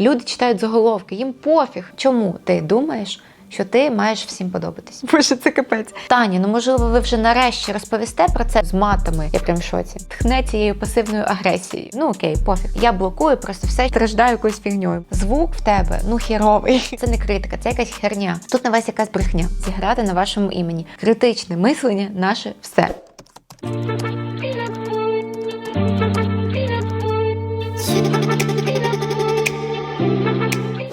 Люди читають заголовки, їм пофіг. Чому ти думаєш? Що ти маєш всім подобатись? Боже, це капець. Таня, ну можливо, ви вже нарешті розповісте про це з матами. Я прям в шоці. Тхне цією пасивною агресією. Ну окей, пофіг. Я блокую просто все страждаю якоюсь фігньою. Звук в тебе ну хіровий. Це не критика, це якась херня. Тут на вас якась брехня. Зіграти на вашому імені. Критичне мислення наше все.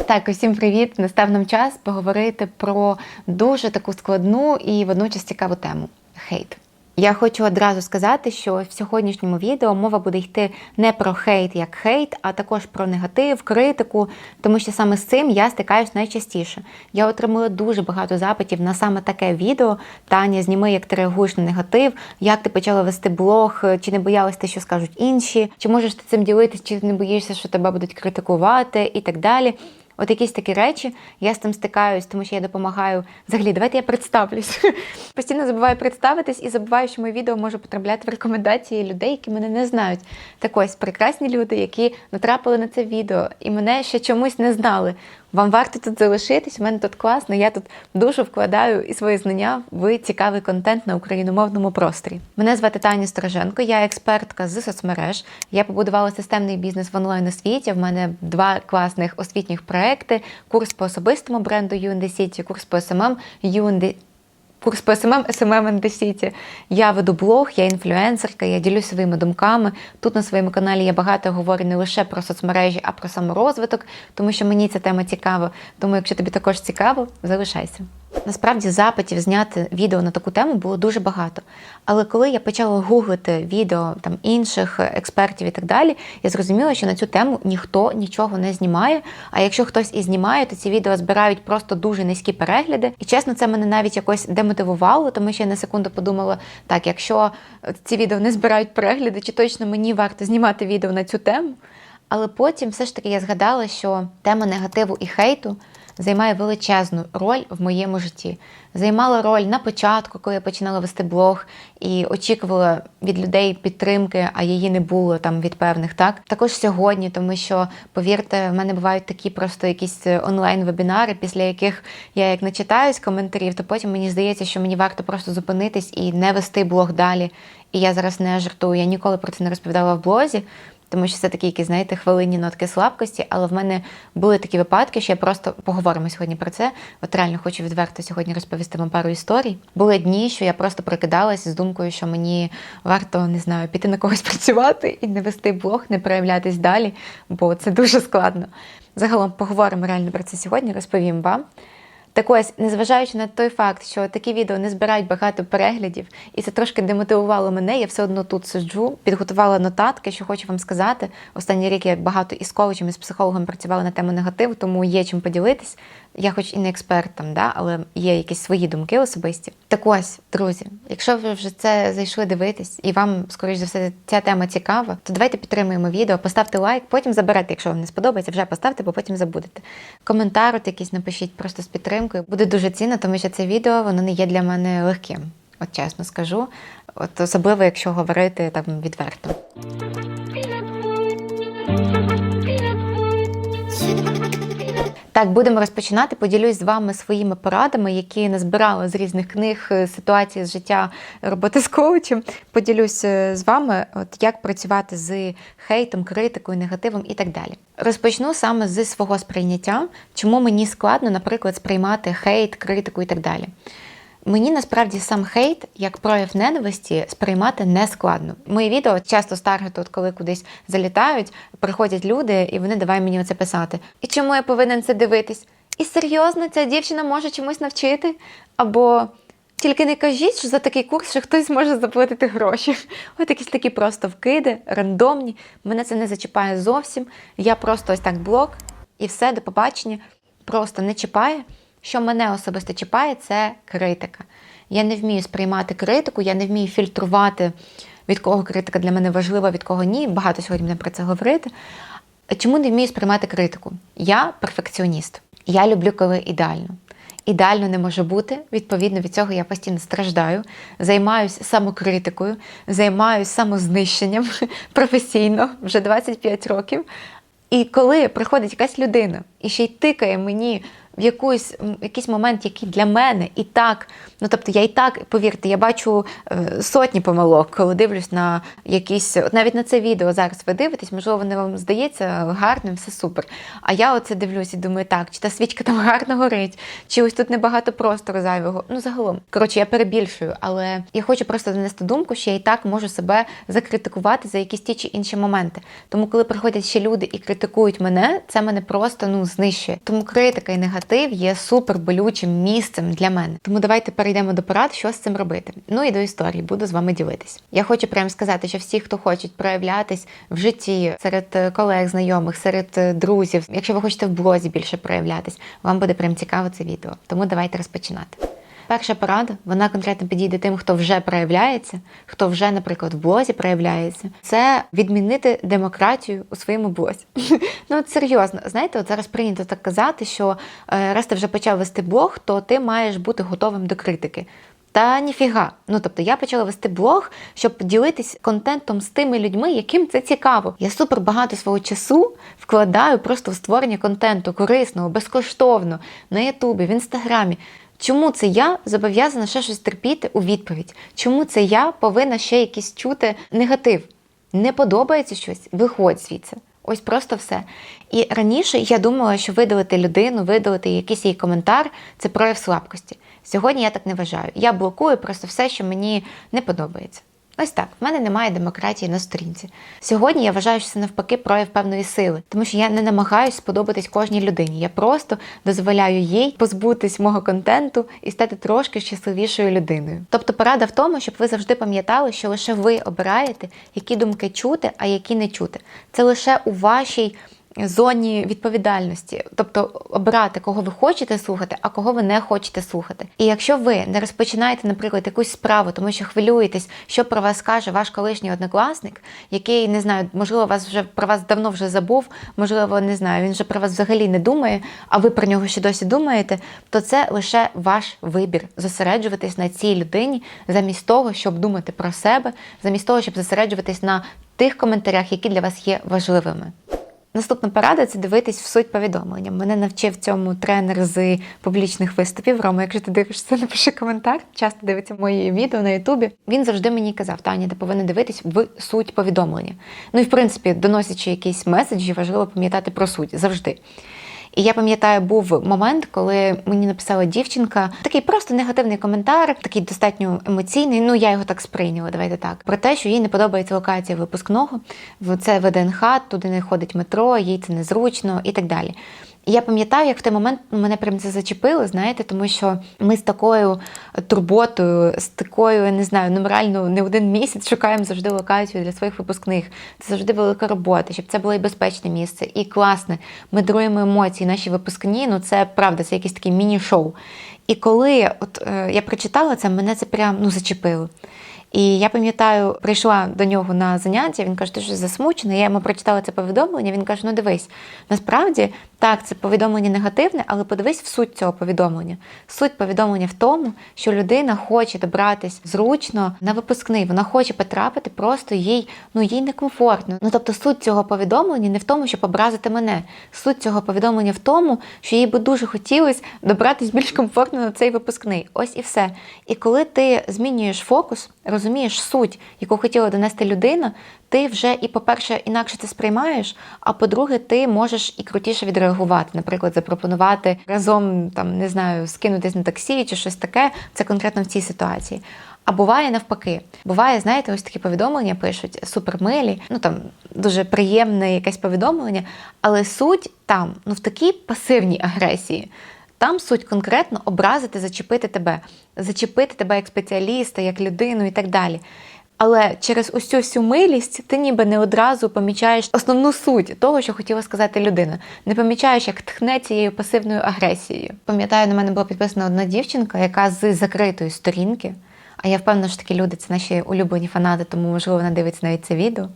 Так, усім привіт! Настав нам час поговорити про дуже таку складну і водночас цікаву тему хейт. Я хочу одразу сказати, що в сьогоднішньому відео мова буде йти не про хейт як хейт, а також про негатив, критику, тому що саме з цим я стикаюсь найчастіше. Я отримую дуже багато запитів на саме таке відео. Таня, зніми, як ти реагуєш на негатив, як ти почала вести блог, чи не боялась ти, що скажуть інші, чи можеш ти цим ділитись, чи не боїшся, що тебе будуть критикувати і так далі. От якісь такі речі, я з цим стикаюсь, тому що я допомагаю. Взагалі, давайте я представлюсь. Постійно забуваю представитись і забуваю, що моє відео може потрапляти в рекомендації людей, які мене не знають. Так ось прекрасні люди, які натрапили на це відео і мене ще чомусь не знали. Вам варто тут залишитись, у мене тут класно. Я тут дуже вкладаю і свої знання в цікавий контент на україномовному просторі. Мене звати Таня Стороженко, я експертка з соцмереж. Я побудувала системний бізнес в онлайн освіті. В мене два класних освітніх проекти: курс по особистому бренду UND City, курс по СММ UND Курс по СММ, СММ and the City. Я веду блог, я інфлюенсерка, я ділюсь своїми думками. Тут на своєму каналі я багато говорю не лише про соцмережі, а про саморозвиток, тому що мені ця тема цікава. Тому, якщо тобі також цікаво, залишайся. Насправді запитів зняти відео на таку тему було дуже багато. Але коли я почала гуглити відео там інших експертів і так далі, я зрозуміла, що на цю тему ніхто нічого не знімає. А якщо хтось і знімає, то ці відео збирають просто дуже низькі перегляди. І чесно, це мене навіть якось демотивувало, тому що я на секунду подумала: так, якщо ці відео не збирають перегляди, чи точно мені варто знімати відео на цю тему? Але потім все ж таки я згадала, що тема негативу і хейту займає величезну роль в моєму житті. Займала роль на початку, коли я починала вести блог і очікувала від людей підтримки, а її не було там від певних. Так також сьогодні, тому що повірте, в мене бувають такі просто якісь онлайн-вебінари, після яких я як не читаюсь коментарів, то потім мені здається, що мені варто просто зупинитись і не вести блог далі. І я зараз не жартую. Я ніколи про це не розповідала в блозі. Тому що це такі, які, знаєте, хвилинні нотки слабкості, але в мене були такі випадки, що я просто поговоримо сьогодні про це. От реально хочу відверто сьогодні розповісти вам пару історій. Були дні, що я просто прокидалась з думкою, що мені варто не знаю, піти на когось працювати і не вести блог, не проявлятись далі, бо це дуже складно. Загалом поговоримо реально про це сьогодні, розповім вам. Так ось, незважаючи на той факт, що такі відео не збирають багато переглядів, і це трошки демотивувало мене, я все одно тут сиджу, підготувала нотатки, що хочу вам сказати. Останній рік я багато із коучем, з психологом працювала на тему негативу, тому є чим поділитись. Я, хоч і не експерт там, да, але є якісь свої думки особисті. Так ось, друзі, якщо ви вже це зайшли дивитись, і вам, скоріш за все, ця тема цікава, то давайте підтримуємо відео, поставте лайк, потім заберете, якщо вам не сподобається, вже поставте, бо потім забудете. Коментар от якийсь напишіть просто з підтримкою. Буде дуже цінно, тому що це відео воно не є для мене легким. От чесно скажу. От особливо, якщо говорити там відверто. Так, будемо розпочинати. Поділюсь з вами своїми порадами, які назбирала з різних книг е, ситуації з життя роботи з коучем. Поділюсь е, з вами, от як працювати з хейтом, критикою, негативом і так далі. Розпочну саме з свого сприйняття, чому мені складно, наприклад, сприймати хейт, критику і так далі. Мені насправді сам хейт як прояв ненависті сприймати не складно. Мої відео часто з от коли кудись залітають, приходять люди, і вони давай мені оце писати. І чому я повинен це дивитись? І серйозно, ця дівчина може чомусь навчити? Або тільки не кажіть, що за такий курс що хтось може заплатити гроші. От якісь такі просто вкиди, рандомні. Мене це не зачіпає зовсім. Я просто ось так блок і все, до побачення. Просто не чіпає. Що мене особисто чіпає, це критика. Я не вмію сприймати критику, я не вмію фільтрувати, від кого критика для мене важлива, від кого ні. Багато сьогодні будемо про це говорити. Чому не вмію сприймати критику? Я перфекціоніст. Я люблю, коли ідеально. Ідеально не може бути. Відповідно від цього я постійно страждаю, займаюся самокритикою, займаюся самознищенням професійно вже 25 років. І коли приходить якась людина і ще й тикає мені в якусь, якийсь момент, який для мене і так, ну тобто я і так, повірте, я бачу е, сотні помилок, коли дивлюсь на якісь, от навіть на це відео зараз ви дивитесь, можливо, воно вам здається гарним, все супер. А я оце дивлюсь і думаю, так, чи та свічка там гарно горить, чи ось тут небагато простору зайвого. Ну, загалом. Коротше, я перебільшую, але я хочу просто донести думку, що я і так можу себе закритикувати за якісь ті чи інші моменти. Тому, коли приходять ще люди і критикують мене, це мене просто ну знищує. Тому критика і негатив є супер болючим місцем для мене. Тому давайте перейдемо до порад, що з цим робити. Ну і до історії буду з вами ділитись. Я хочу прямо сказати, що всі, хто хочуть проявлятись в житті серед е, колег, знайомих, серед е, друзів, якщо ви хочете в блозі більше проявлятись, вам буде прям цікаво це відео. Тому давайте розпочинати. Перша порада, вона конкретно підійде тим, хто вже проявляється, хто вже, наприклад, в блозі проявляється. Це відмінити демократію у своєму блозі. ну от серйозно, знаєте, от зараз прийнято так казати, що е, раз ти вже почав вести блог, то ти маєш бути готовим до критики. Та ніфіга. Ну тобто я почала вести блог, щоб поділитись контентом з тими людьми, яким це цікаво. Я супер багато свого часу вкладаю просто в створення контенту корисного, безкоштовно на Ютубі, в інстаграмі. Чому це я зобов'язана ще щось терпіти у відповідь? Чому це я повинна ще якийсь чути негатив? Не подобається щось? Виходь звідси. Ось просто все. І раніше я думала, що видалити людину, видалити якийсь її коментар це прояв слабкості. Сьогодні я так не вважаю. Я блокую просто все, що мені не подобається. Ось так, в мене немає демократії на сторінці. Сьогодні я вважаю, що це навпаки прояв певної сили, тому що я не намагаюсь сподобатись кожній людині. Я просто дозволяю їй позбутись мого контенту і стати трошки щасливішою людиною. Тобто порада в тому, щоб ви завжди пам'ятали, що лише ви обираєте, які думки чути, а які не чути. Це лише у вашій зоні відповідальності, тобто обирати, кого ви хочете слухати, а кого ви не хочете слухати. І якщо ви не розпочинаєте, наприклад, якусь справу, тому що хвилюєтесь, що про вас каже ваш колишній однокласник, який не знаю, можливо, вас вже про вас давно вже забув, можливо, не знаю, він вже про вас взагалі не думає, а ви про нього ще досі думаєте, то це лише ваш вибір зосереджуватись на цій людині замість того, щоб думати про себе, замість того, щоб зосереджуватись на тих коментарях, які для вас є важливими. Наступна порада це дивитись в суть повідомлення. Мене навчив цьому тренер з публічних виступів. Рома, якщо ти дивишся, напиши коментар. Часто дивиться мої відео на Ютубі. Він завжди мені казав: Таня, ти повинна дивитись в суть повідомлення. Ну і в принципі, доносячи якісь меседжі, важливо пам'ятати про суть завжди. І я пам'ятаю, був момент, коли мені написала дівчинка такий просто негативний коментар, такий достатньо емоційний. Ну я його так сприйняла. Давайте так про те, що їй не подобається локація випускного. це ВДНХ, туди не ходить метро, їй це незручно і так далі. І я пам'ятаю, як в той момент мене прям це зачепило, знаєте, тому що ми з такою турботою, з такою, я не знаю, ну не один місяць шукаємо завжди локацію для своїх випускних. Це завжди велика робота, щоб це було і безпечне місце, і класне. Ми даруємо емоції, наші випускні. Ну це правда, це якийсь такий міні-шоу. І коли от е, я прочитала це, мене це прям ну зачепило. І я пам'ятаю, прийшла до нього на заняття. Він каже, ти щось засмучена. Я йому прочитала це повідомлення. Він каже: Ну дивись, насправді так, це повідомлення негативне, але подивись в суть цього повідомлення. Суть повідомлення в тому, що людина хоче добратись зручно на випускний. Вона хоче потрапити, просто їй ну їй некомфортно. Ну тобто, суть цього повідомлення не в тому, щоб образити мене. Суть цього повідомлення в тому, що їй би дуже хотілося добратись більш комфортно на цей випускний. Ось і все. І коли ти змінюєш фокус, розумієш суть, яку хотіла донести людина, ти вже і, по-перше, інакше це сприймаєш. А по-друге, ти можеш і крутіше відреагувати, наприклад, запропонувати разом там не знаю, скинутись на таксі чи щось таке. Це конкретно в цій ситуації. А буває навпаки. Буває, знаєте, ось такі повідомлення пишуть супермилі, ну там дуже приємне якесь повідомлення, але суть там, ну в такій пасивній агресії. Там суть конкретно образити, зачепити тебе, зачепити тебе як спеціаліста, як людину і так далі. Але через цю всю милість ти ніби не одразу помічаєш основну суть того, що хотіла сказати людина. Не помічаєш, як тхне цією пасивною агресією. Пам'ятаю, на мене була підписана одна дівчинка, яка з закритої сторінки. А я впевнена, що такі люди це наші улюблені фанати, тому можливо вона дивиться навіть це відео.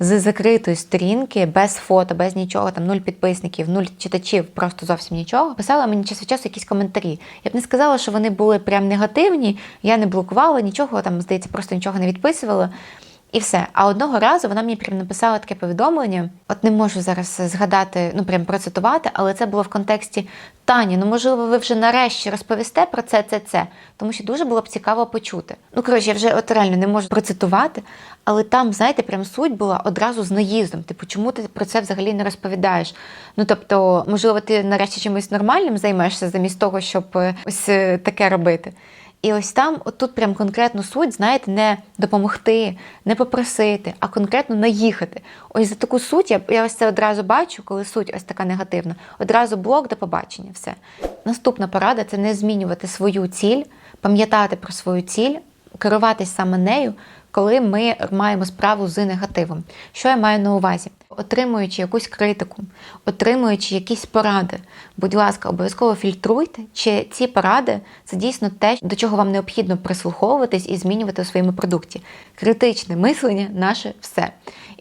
З закритої сторінки, без фото, без нічого, там нуль підписників, нуль читачів, просто зовсім нічого. Писала мені час від часу якісь коментарі. Я б не сказала, що вони були прям негативні. Я не блокувала нічого, там, здається, просто нічого не відписувала. І все. А одного разу вона мені прям написала таке повідомлення. От не можу зараз згадати, ну прям процитувати, але це було в контексті Тані. Ну можливо, ви вже нарешті розповісте про це, це, це. Тому що дуже було б цікаво почути. Ну коротше, я вже от реально не можу процитувати, але там, знаєте, прям суть була одразу з наїздом. Типу, чому ти про це взагалі не розповідаєш? Ну тобто, можливо, ти нарешті чимось нормальним займешся замість того, щоб е, ось е, таке робити. І ось там, от тут прям конкретно суть, знаєте, не допомогти, не попросити, а конкретно наїхати. Ось за таку суть я, я ось це одразу бачу, коли суть ось така негативна. Одразу блок до побачення. Все. Наступна порада це не змінювати свою ціль, пам'ятати про свою ціль, керуватись саме нею, коли ми маємо справу з негативом. Що я маю на увазі? Отримуючи якусь критику, отримуючи якісь поради, будь ласка, обов'язково фільтруйте, чи ці поради це дійсно те, до чого вам необхідно прислуховуватись і змінювати у своєму продукті. Критичне мислення наше все.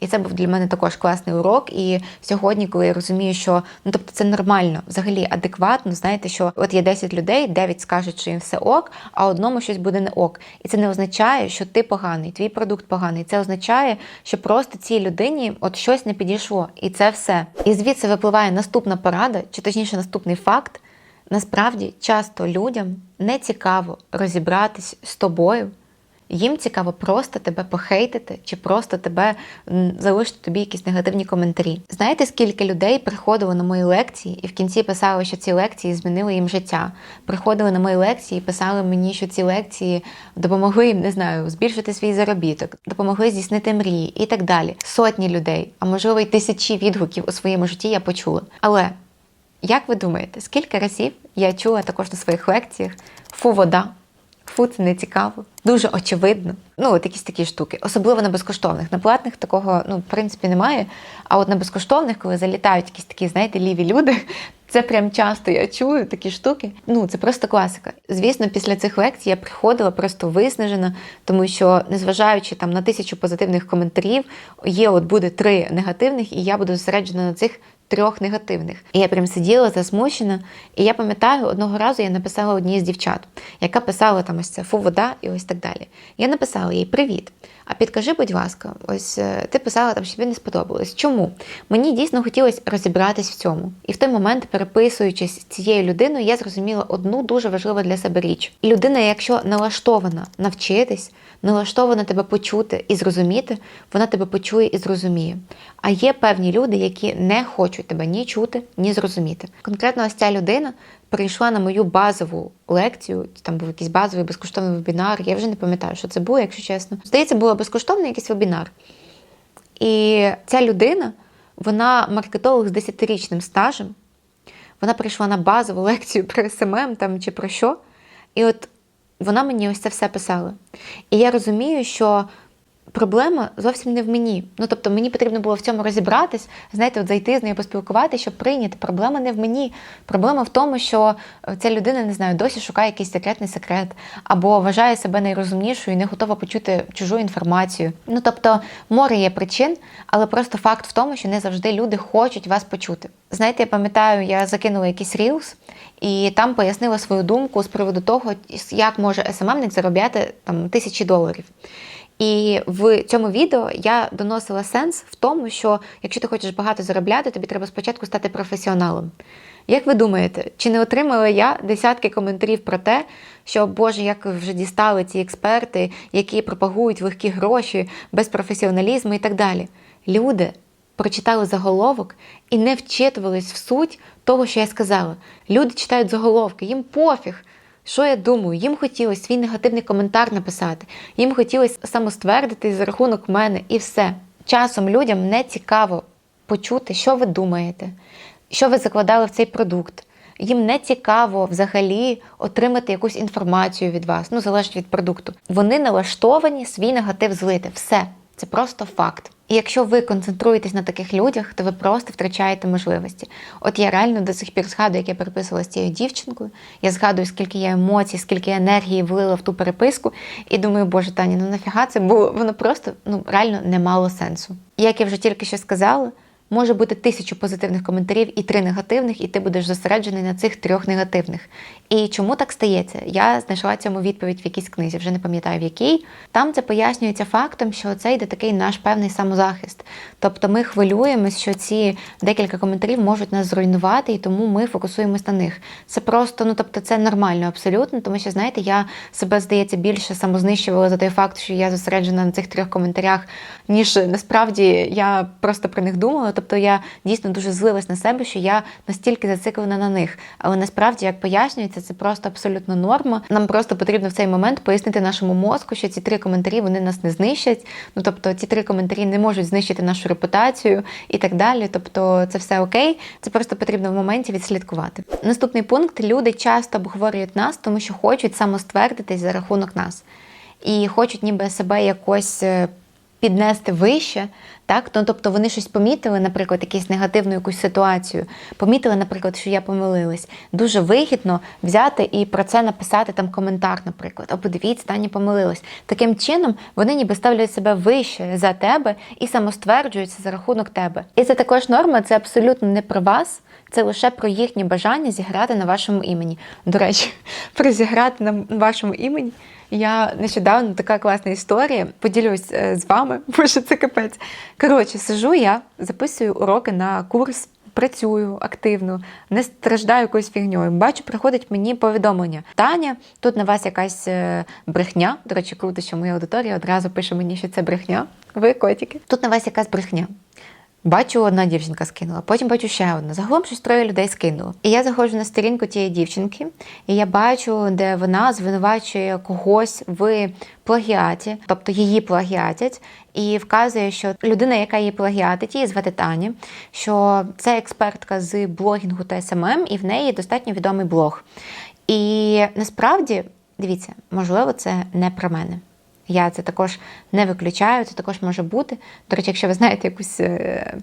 І це був для мене також класний урок. І сьогодні, коли я розумію, що ну тобто це нормально, взагалі адекватно, знаєте, що от є 10 людей, 9 скажуть, що їм все ок, а одному щось буде не ок. І це не означає, що ти поганий, твій продукт поганий. Це означає, що просто цій людині от щось не підійшло, і це все. І звідси випливає наступна порада, чи точніше наступний факт. Насправді часто людям не цікаво розібратись з тобою. Їм цікаво просто тебе похейтити чи просто тебе залишити тобі якісь негативні коментарі. Знаєте, скільки людей приходило на мої лекції і в кінці писали, що ці лекції змінили їм життя. Приходили на мої лекції і писали мені, що ці лекції допомогли їм, не знаю, збільшити свій заробіток, допомогли здійснити мрії і так далі. Сотні людей, а можливо й тисячі відгуків у своєму житті я почула. Але як ви думаєте, скільки разів я чула також на своїх лекціях фу, вода? Фу, це не цікаво, дуже очевидно. Ну, от якісь такі штуки, особливо на безкоштовних. На платних такого, ну, в принципі, немає. А от на безкоштовних, коли залітають якісь такі, знаєте, ліві люди, це прям часто я чую такі штуки. Ну, це просто класика. Звісно, після цих лекцій я приходила просто виснажена, тому що, незважаючи там на тисячу позитивних коментарів, є от буде три негативних, і я буду зосереджена на цих трьох негативних. І я прям сиділа засмучена. І я пам'ятаю, одного разу я написала одній з дівчат, яка писала там ось це фу, вода і ось так далі. Я написала їй Привіт. А підкажи, будь ласка, ось е, ти писала там, що тобі не сподобалось. Чому? Мені дійсно хотілося розібратись в цьому. І в той момент, переписуючись цією людиною, я зрозуміла одну дуже важливу для себе річ. Людина, якщо налаштована навчитись, налаштована тебе почути і зрозуміти, вона тебе почує і зрозуміє. А є певні люди, які не хочуть тебе ні чути, ні зрозуміти. Конкретно ось ця людина прийшла на мою базову лекцію, там був якийсь базовий безкоштовний вебінар. Я вже не пам'ятаю, що це було, якщо чесно. Здається, було безкоштовний якийсь вебінар. І ця людина, вона маркетолог з 10-річним стажем. Вона прийшла на базову лекцію про СММ там чи про що. І от вона мені ось це все писала. І я розумію, що проблема зовсім не в мені. Ну тобто мені потрібно було в цьому розібратись, знаєте, от зайти з нею поспілкувати, щоб прийняти. Проблема не в мені. Проблема в тому, що ця людина не знаю, досі шукає якийсь секретний секрет, або вважає себе найрозумнішою і не готова почути чужу інформацію. Ну тобто, море є причин, але просто факт в тому, що не завжди люди хочуть вас почути. Знаєте, я пам'ятаю, я закинула якийсь рілс. І там пояснила свою думку з приводу того, як може СММник заробляти там тисячі доларів. І в цьому відео я доносила сенс в тому, що якщо ти хочеш багато заробляти, тобі треба спочатку стати професіоналом. Як ви думаєте, чи не отримала я десятки коментарів про те, що Боже, як вже дістали ці експерти, які пропагують легкі гроші без професіоналізму і так далі? Люди прочитали заголовок і не вчитувались в суть того, що я сказала. Люди читають заголовки, їм пофіг. Що я думаю? Їм хотілося свій негативний коментар написати, їм хотілося самоствердити за рахунок мене і все. Часом людям не цікаво почути, що ви думаєте, що ви закладали в цей продукт. Їм не цікаво взагалі отримати якусь інформацію від вас, ну залежить від продукту. Вони налаштовані свій негатив злити. Все, це просто факт. І якщо ви концентруєтесь на таких людях, то ви просто втрачаєте можливості. От я реально до сих пір згадую, як я переписувала з цією дівчинкою. Я згадую, скільки я емоцій, скільки енергії влила в ту переписку, і думаю, боже Таня, ну нафіга це було? Воно просто ну реально не мало сенсу. Як я вже тільки що сказала, може бути тисячу позитивних коментарів і три негативних, і ти будеш зосереджений на цих трьох негативних. І чому так стається? Я знайшла цьому відповідь в якійсь книзі, вже не пам'ятаю в якій. Там це пояснюється фактом, що це йде такий наш певний самозахист. Тобто ми хвилюємось, що ці декілька коментарів можуть нас зруйнувати, і тому ми фокусуємось на них. Це просто, ну тобто, це нормально абсолютно, тому що знаєте, я себе здається більше самознищувала за той факт, що я зосереджена на цих трьох коментарях, ніж насправді я просто про них думала. Тобто я дійсно дуже злилась на себе, що я настільки зациклена на них. Але насправді, як пояснюється, це просто абсолютно норма. Нам просто потрібно в цей момент пояснити нашому мозку, що ці три коментарі вони нас не знищать. Ну тобто, ці три коментарі не можуть знищити нашу репутацію і так далі. Тобто, це все окей. Це просто потрібно в моменті відслідкувати. Наступний пункт: люди часто обговорюють нас, тому що хочуть самоствердитись за рахунок нас. І хочуть ніби себе якось е, піднести вище, так? Ну, тобто вони щось помітили, наприклад, якусь негативну якусь ситуацію, помітили, наприклад, що я помилилась. Дуже вигідно взяти і про це написати там коментар, наприклад, або подивіться, Таня помилилась. Таким чином вони ніби ставлять себе вище за тебе і самостверджуються за рахунок тебе. І це також норма, це абсолютно не про вас. Це лише про їхнє бажання зіграти на вашому імені. До речі, про зіграти на вашому імені. Я нещодавно така класна історія. Поділюсь е, з вами, боже, це капець. Коротше, сижу я, записую уроки на курс. Працюю активно, не страждаю якоюсь фігньою. Бачу, приходить мені повідомлення. Таня, тут на вас якась е, брехня. До речі, круто, що моя аудиторія одразу пише мені, що це брехня. Ви котики. Тут на вас якась брехня. Бачу, одна дівчинка скинула, потім бачу ще одна. Загалом щось троє людей скинуло. І я заходжу на сторінку тієї дівчинки, і я бачу, де вона звинувачує когось в плагіаті, тобто її плагіатять, і вказує, що людина, яка її плагіатить, її звати Таня, що це експертка з блогінгу та СММ, і в неї достатньо відомий блог. І насправді, дивіться, можливо, це не про мене. Я це також не виключаю, це також може бути. До речі, якщо ви знаєте якусь е,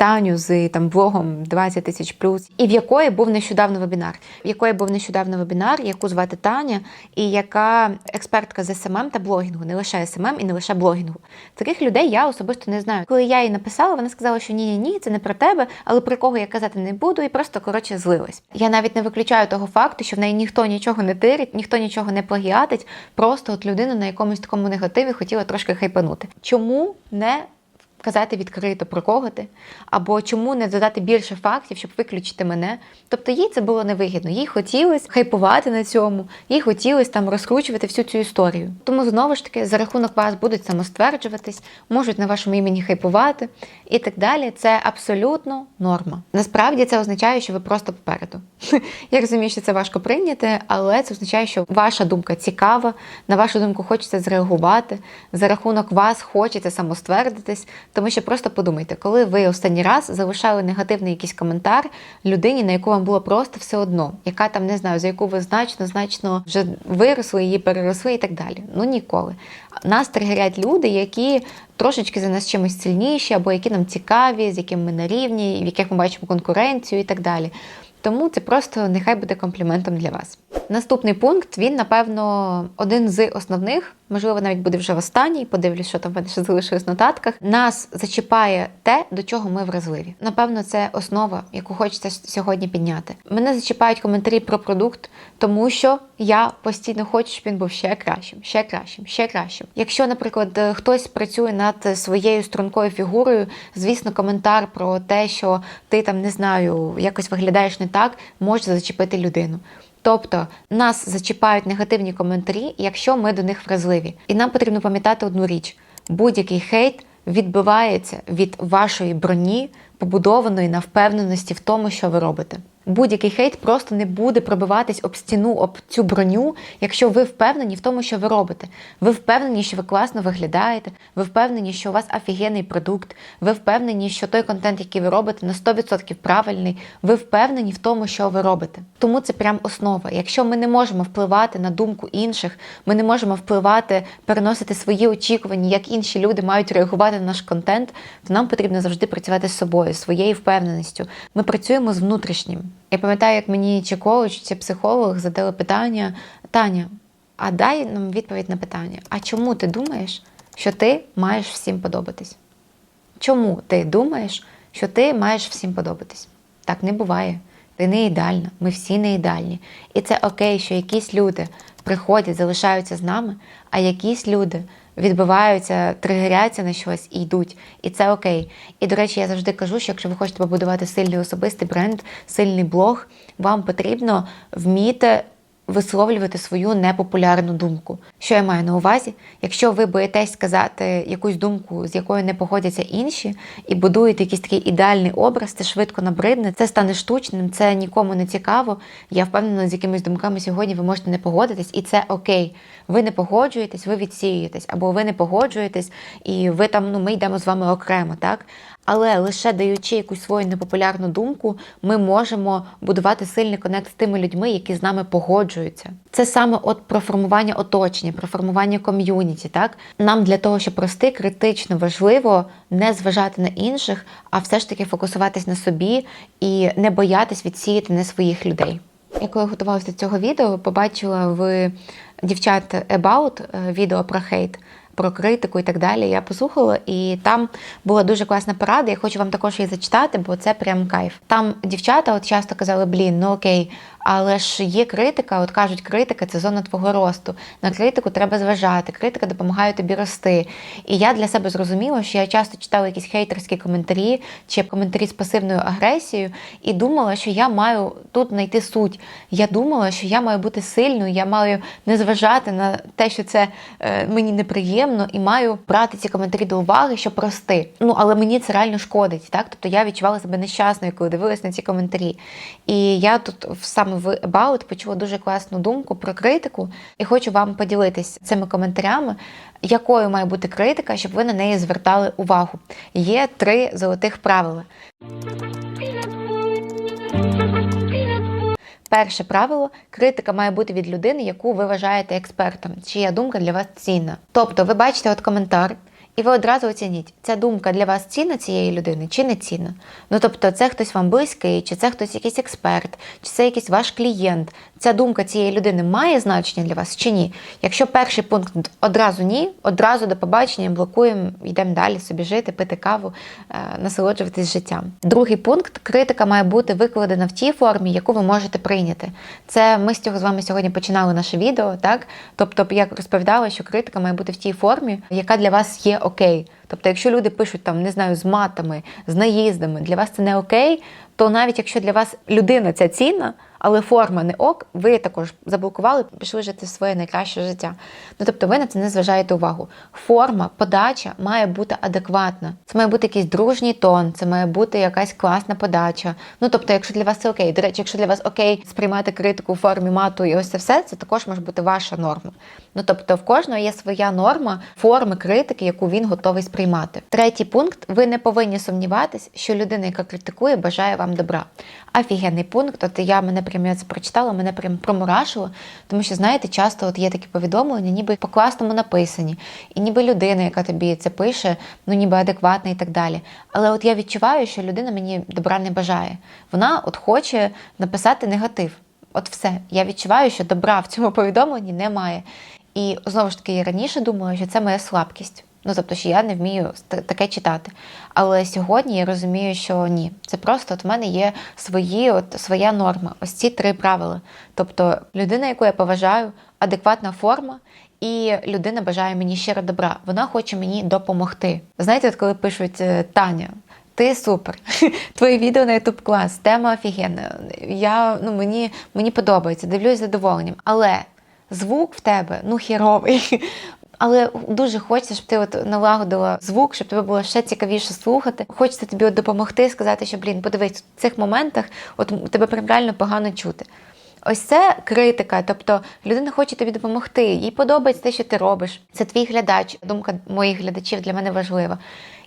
Таню з там блогом 20 тисяч плюс, і в якої був нещодавно вебінар, в якої був нещодавно вебінар, яку звати Таня, і яка експертка з СММ та блогінгу, не лише СММ і не лише блогінгу. Таких людей я особисто не знаю. Коли я їй написала, вона сказала, що ні, ні, ні, це не про тебе, але про кого я казати не буду, і просто коротше злилась. Я навіть не виключаю того факту, що в неї ніхто нічого не тирить, ніхто нічого не плагіатить. Просто от людина на якомусь такому негативі хотіла трошки хайпанути. Чому не казати відкрито про кого ти, або чому не додати більше фактів, щоб виключити мене. Тобто їй це було невигідно. Їй хотілося хайпувати на цьому, їй хотілося там розкручувати всю цю історію. Тому знову ж таки, за рахунок вас будуть самостверджуватись, можуть на вашому імені хайпувати і так далі. Це абсолютно норма. Насправді це означає, що ви просто попереду. Я розумію, що це важко прийняти, але це означає, що ваша думка цікава, на вашу думку хочеться зреагувати. За рахунок вас хочеться самоствердитись. Тому що просто подумайте, коли ви останній раз залишали негативний якийсь коментар людині, на яку вам було просто все одно, яка там не знаю, за яку ви значно, значно вже виросли, її переросли і так далі. Ну ніколи. Нас тригерять люди, які трошечки за нас чимось сильніші, або які нам цікаві, з якими ми на рівні, в яких ми бачимо конкуренцію і так далі. Тому це просто нехай буде компліментом для вас. Наступний пункт він, напевно, один з основних, можливо, навіть буде вже в останній. Подивлюсь, що там в мене ще залишилось в нотатках. Нас зачіпає те, до чого ми вразливі. Напевно, це основа, яку хочеться сьогодні підняти. Мене зачіпають коментарі про продукт, тому що я постійно хочу, щоб він був ще кращим, ще кращим, ще кращим. Якщо, наприклад, хтось працює над своєю стрункою фігурою, звісно, коментар про те, що ти там не знаю, якось виглядаєш не так, може зачепити людину. Тобто нас зачіпають негативні коментарі, якщо ми до них вразливі. І нам потрібно пам'ятати одну річ: будь-який хейт відбивається від вашої броні, побудованої на впевненості в тому, що ви робите. Будь-який хейт просто не буде пробиватись об стіну, об цю броню, якщо ви впевнені в тому, що ви робите. Ви впевнені, що ви класно виглядаєте, ви впевнені, що у вас офігенний продукт, ви впевнені, що той контент, який ви робите, на 100% правильний, ви впевнені в тому, що ви робите. Тому це прям основа. Якщо ми не можемо впливати на думку інших, ми не можемо впливати, переносити свої очікування, як інші люди мають реагувати на наш контент, то нам потрібно завжди працювати з собою, своєю впевненістю. Ми працюємо з внутрішнім. Я пам'ятаю, як мені чи коуч, чи психолог задали питання: Таня, а дай нам відповідь на питання: а чому ти думаєш, що ти маєш всім подобатись? Чому ти думаєш, що ти маєш всім подобатись. Так не буває. Ти не ідеальна, ми всі не ідеальні. І це окей, що якісь люди приходять, залишаються з нами, а якісь люди відбиваються, тригеряться на щось і йдуть. І це окей. І до речі, я завжди кажу, що якщо ви хочете побудувати сильний особистий бренд, сильний блог, вам потрібно вміти висловлювати свою непопулярну думку. Що я маю на увазі? Якщо ви боїтесь сказати якусь думку, з якою не погодяться інші, і будуєте якийсь такий ідеальний образ, це швидко набридне, це стане штучним, це нікому не цікаво. Я впевнена, з якимись думками сьогодні ви можете не погодитись, і це окей. Ви не погоджуєтесь, ви відсіюєтесь, або ви не погоджуєтесь, і ви там, ну ми йдемо з вами окремо, так? Але лише даючи якусь свою непопулярну думку, ми можемо будувати сильний конект з тими людьми, які з нами погоджуються. Це саме от про формування оточення, про формування ком'юніті. Так нам для того, щоб рости, критично важливо не зважати на інших, а все ж таки фокусуватись на собі і не боятись відсіяти не своїх людей. Я коли готувалася до цього відео, побачила в дівчат About е, відео про хейт про критику і так далі. Я послухала, і там була дуже класна порада. Я хочу вам також її зачитати, бо це прям кайф. Там дівчата от часто казали, блін, ну окей, але ж є критика. От кажуть, критика це зона твого росту. На критику треба зважати. Критика допомагає тобі рости. І я для себе зрозуміла, що я часто читала якісь хейтерські коментарі чи коментарі з пасивною агресією, і думала, що я маю тут знайти суть. Я думала, що я маю бути сильною, я маю не зважати на те, що це е, мені неприємно, і маю брати ці коментарі до уваги, щоб рости. Ну але мені це реально шкодить. Так, тобто я відчувала себе нещасною, коли дивилась на ці коментарі. І я тут саме в About почула дуже класну думку про критику, і хочу вам поділитись цими коментарями, якою має бути критика, щоб ви на неї звертали увагу. Є три золотих правила. Перше правило критика має бути від людини, яку ви вважаєте експертом, чия думка для вас цінна. Тобто, ви бачите от коментар, і ви одразу оцініть, ця думка для вас цінна цієї людини чи не цінна. Ну тобто, це хтось вам близький, чи це хтось якийсь експерт, чи це якийсь ваш клієнт. Ця думка цієї людини має значення для вас чи ні? Якщо перший пункт одразу ні, одразу до побачення блокуємо, йдемо далі собі жити, пити каву, е, насолоджуватись життям. Другий пункт критика має бути викладена в тій формі, яку ви можете прийняти. Це ми з цього з вами сьогодні починали наше відео, так? Тобто, я розповідала, що критика має бути в тій формі, яка для вас є окей. Тобто, якщо люди пишуть там, не знаю, з матами, з наїздами, для вас це не окей, то навіть якщо для вас людина ця цінна, але форма не ок, ви також заблокували, пішли жити своє найкраще життя. Ну тобто ви на це не зважаєте увагу. Форма, подача має бути адекватна. Це має бути якийсь дружній тон, це має бути якась класна подача. Ну тобто, якщо для вас це окей, до речі, якщо для вас окей сприймати критику в формі мату і ось це все, це також може бути ваша норма. Ну тобто, в кожного є своя норма форми критики, яку він готовий сприймати. Третій пункт: ви не повинні сумніватись, що людина, яка критикує, бажає вам добра. Офігенний пункт. От я мене прям це прочитала, мене прям промурашило, тому що знаєте, часто от є такі повідомлення, ніби по класному написані, і ніби людина, яка тобі це пише, ну ніби адекватна і так далі. Але от я відчуваю, що людина мені добра не бажає. Вона от хоче написати негатив. От все. Я відчуваю, що добра в цьому повідомленні немає. І знову ж таки, я раніше думала, що це моя слабкість. Ну, тобто, що я не вмію таке читати. Але сьогодні я розумію, що ні. Це просто от в мене є свої, от своя норма. Ось ці три правила. Тобто, людина, яку я поважаю, адекватна форма, і людина бажає мені щиро добра. Вона хоче мені допомогти. Знаєте, от коли пишуть е, Таня. Ти супер. Твої відео на YouTube клас, тема офігенна. Я, ну, Мені мені подобається, дивлюсь задоволенням. Але звук в тебе ну хіровий. Але дуже хочеться, щоб ти от налагодила звук, щоб тобі було ще цікавіше слухати. Хочеться тобі от допомогти, сказати, що блін, подивись, в цих моментах от тебе прям реально погано чути. Ось це критика, тобто людина хоче тобі допомогти, їй подобається те, що ти робиш. Це твій глядач. Думка моїх глядачів для мене важлива.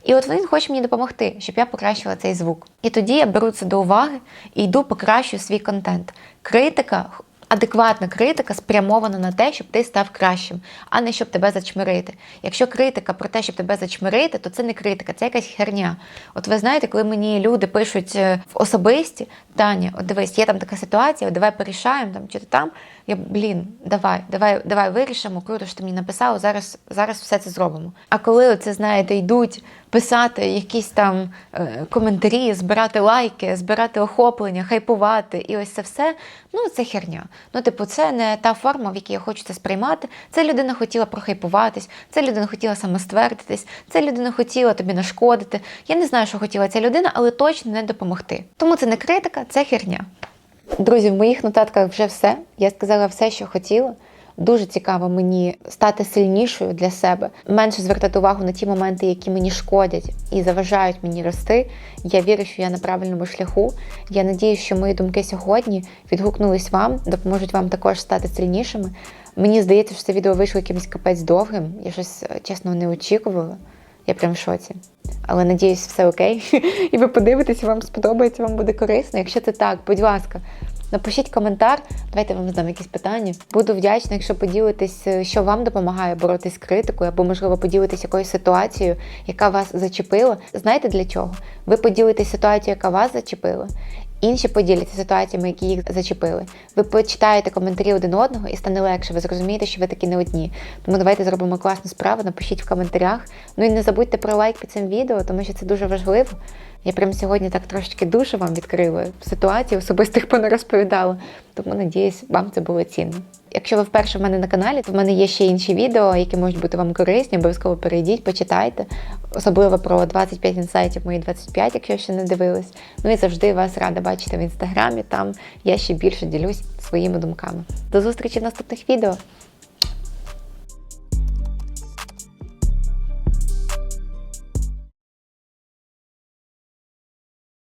І от він хоче мені допомогти, щоб я покращила цей звук. І тоді я беру це до уваги і йду покращую свій контент. Критика адекватна критика спрямована на те, щоб ти став кращим, а не щоб тебе зачмирити. Якщо критика про те, щоб тебе зачмирити, то це не критика, це якась херня. От ви знаєте, коли мені люди пишуть е, в особисті, Таня, от дивись, є там така ситуація, от давай порішаємо там чи то там. Я блін, давай, давай, давай вирішимо. Круто, що ти мені написала. Зараз, зараз все це зробимо. А коли це знаєте, йдуть писати якісь там е, коментарі, збирати лайки, збирати охоплення, хайпувати, і ось це все. Ну це херня. Ну, типу, це не та форма, в якій я хочу це сприймати. Це людина хотіла прохайпуватись, це людина хотіла самоствердитись, це людина хотіла тобі нашкодити. Я не знаю, що хотіла ця людина, але точно не допомогти. Тому це не критика, це херня. Друзі, в моїх нотатках вже все. Я сказала все, що хотіла. Дуже цікаво мені стати сильнішою для себе, менше звертати увагу на ті моменти, які мені шкодять і заважають мені рости. Я вірю, що я на правильному шляху. Я надію, що мої думки сьогодні відгукнулись вам, допоможуть вам також стати сильнішими. Мені здається, що це відео вийшло якимось капець довгим. Я щось е, чесно не очікувала. Я прям в шоці. Але надіюсь, все окей. І ви подивитеся, вам сподобається, вам буде корисно. Якщо це так, будь ласка, напишіть коментар, давайте вам задам якісь питання. Буду вдячна, якщо поділитесь, е, що вам допомагає боротись з критикою, або, можливо, поділитесь якоюсь ситуацією, яка вас зачепила. Знаєте для чого? Ви поділитесь ситуацією, яка вас зачепила. Інші поділяться ситуаціями, які їх зачепили. Ви почитаєте коментарі один одного і стане легше. Ви зрозумієте, що ви такі не одні. Тому давайте зробимо класну справу. Напишіть в коментарях. Ну і не забудьте про лайк під цим відео, тому що це дуже важливо. Я прямо сьогодні так трошечки душу вам відкрила ситуації, особистих понарозповідала. Тому надіюсь, вам це було цінно. Якщо ви вперше в мене на каналі, то в мене є ще інші відео, які можуть бути вам корисні. Обов'язково перейдіть, почитайте. Особливо про 25 інсайтів, мої 25, якщо ще не дивились. Ну і завжди вас рада бачити в інстаграмі. Там я ще більше ділюсь своїми думками. До зустрічі в наступних відео.